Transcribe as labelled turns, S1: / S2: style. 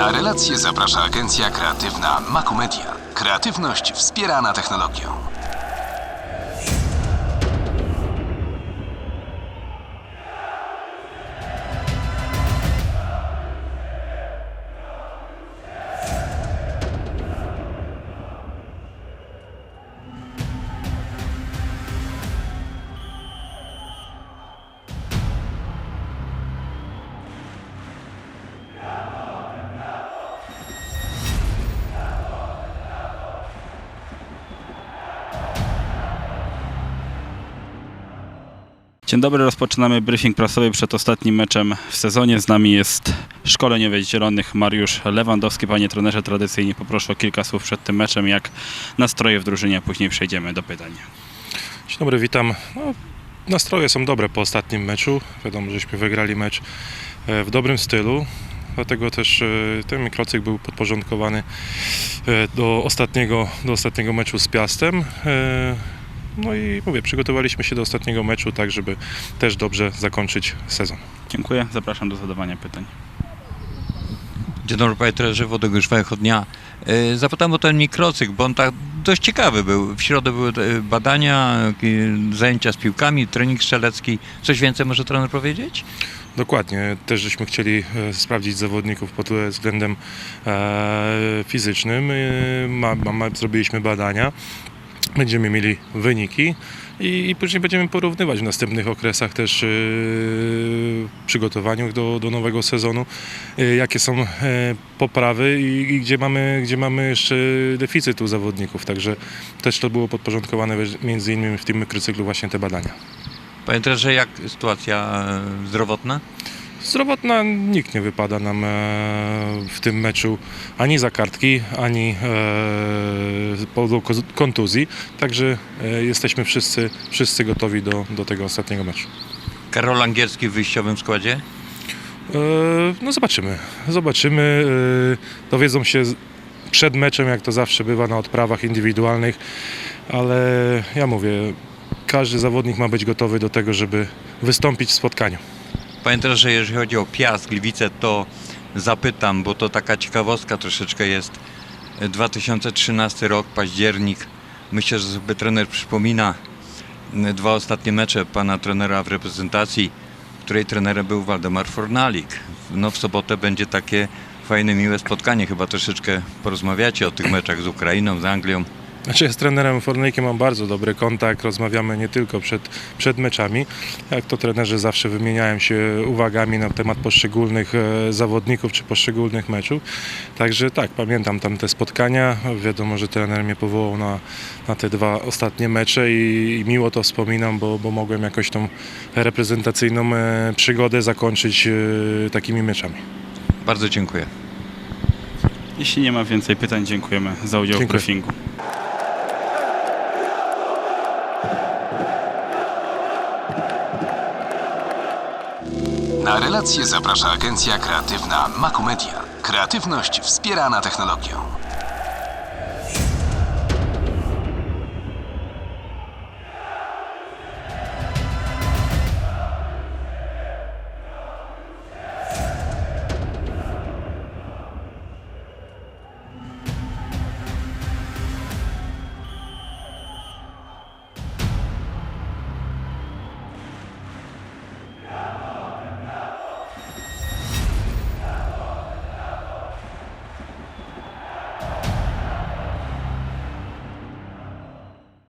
S1: Na relacje zaprasza agencja kreatywna Makumedia. Kreatywność wspierana technologią.
S2: Dzień dobry, rozpoczynamy briefing prasowy przed ostatnim meczem w sezonie. Z nami jest szkoleniowiec zielonych Mariusz Lewandowski. Panie trenerze, tradycyjnie poproszę o kilka słów przed tym meczem, jak nastroje w drużynie, a później przejdziemy do pytań.
S3: Dzień dobry, witam. No, nastroje są dobre po ostatnim meczu. Wiadomo, żeśmy wygrali mecz e, w dobrym stylu. Dlatego też e, ten mikrocyk był podporządkowany e, do ostatniego, do ostatniego meczu z Piastem. No i mówię, przygotowaliśmy się do ostatniego meczu, tak żeby też dobrze zakończyć sezon.
S2: Dziękuję, zapraszam do zadawania pytań.
S4: Dzień dobry panie trenerze, Wodogórz Węchodnia. E, Zapytam o ten mikrocyk, bo on tak dość ciekawy był. W środę były e, badania, e, zajęcia z piłkami, trening strzelecki. Coś więcej może trener powiedzieć?
S3: Dokładnie, też żeśmy chcieli sprawdzić zawodników pod względem fizycznym. Ma, ma, ma, zrobiliśmy badania, będziemy mieli wyniki i, i później będziemy porównywać w następnych okresach też w przygotowaniu do, do nowego sezonu, e, jakie są e, poprawy i, i gdzie, mamy, gdzie mamy jeszcze deficyt u zawodników. Także też to było podporządkowane między innymi w tym mikrocyklu właśnie te badania.
S4: Panie trenerze, jak sytuacja zdrowotna?
S3: Zdrowotna nikt nie wypada nam e, w tym meczu ani za kartki, ani e, z powodu ko- kontuzji. Także e, jesteśmy wszyscy, wszyscy gotowi do, do tego ostatniego meczu.
S4: Karol Angielski w wyjściowym składzie?
S3: No zobaczymy. Zobaczymy. Dowiedzą się przed meczem, jak to zawsze bywa na odprawach indywidualnych, ale ja mówię, każdy zawodnik ma być gotowy do tego, żeby wystąpić w spotkaniu.
S4: Panie trenerze, jeżeli chodzi o Piast, Gliwice, to zapytam, bo to taka ciekawostka troszeczkę jest. 2013 rok, październik. Myślę, że sobie trener przypomina dwa ostatnie mecze pana trenera w reprezentacji, której trenerem był Waldemar Fornalik. No w sobotę będzie takie fajne, miłe spotkanie. Chyba troszeczkę porozmawiacie o tych meczach z Ukrainą, z Anglią.
S3: Znaczy z trenerem Fornejkiem mam bardzo dobry kontakt, rozmawiamy nie tylko przed, przed meczami, jak to trenerzy zawsze wymieniają się uwagami na temat poszczególnych e, zawodników czy poszczególnych meczów. Także tak, pamiętam tam te spotkania, wiadomo, że trener mnie powołał na, na te dwa ostatnie mecze i, i miło to wspominam, bo, bo mogłem jakoś tą reprezentacyjną e, przygodę zakończyć e, takimi meczami.
S4: Bardzo dziękuję.
S2: Jeśli nie ma więcej pytań, dziękujemy za udział
S3: Dziękuję.
S2: w briefingu.
S1: Na relacje zaprasza agencja kreatywna Makumedia. Kreatywność wspierana technologią.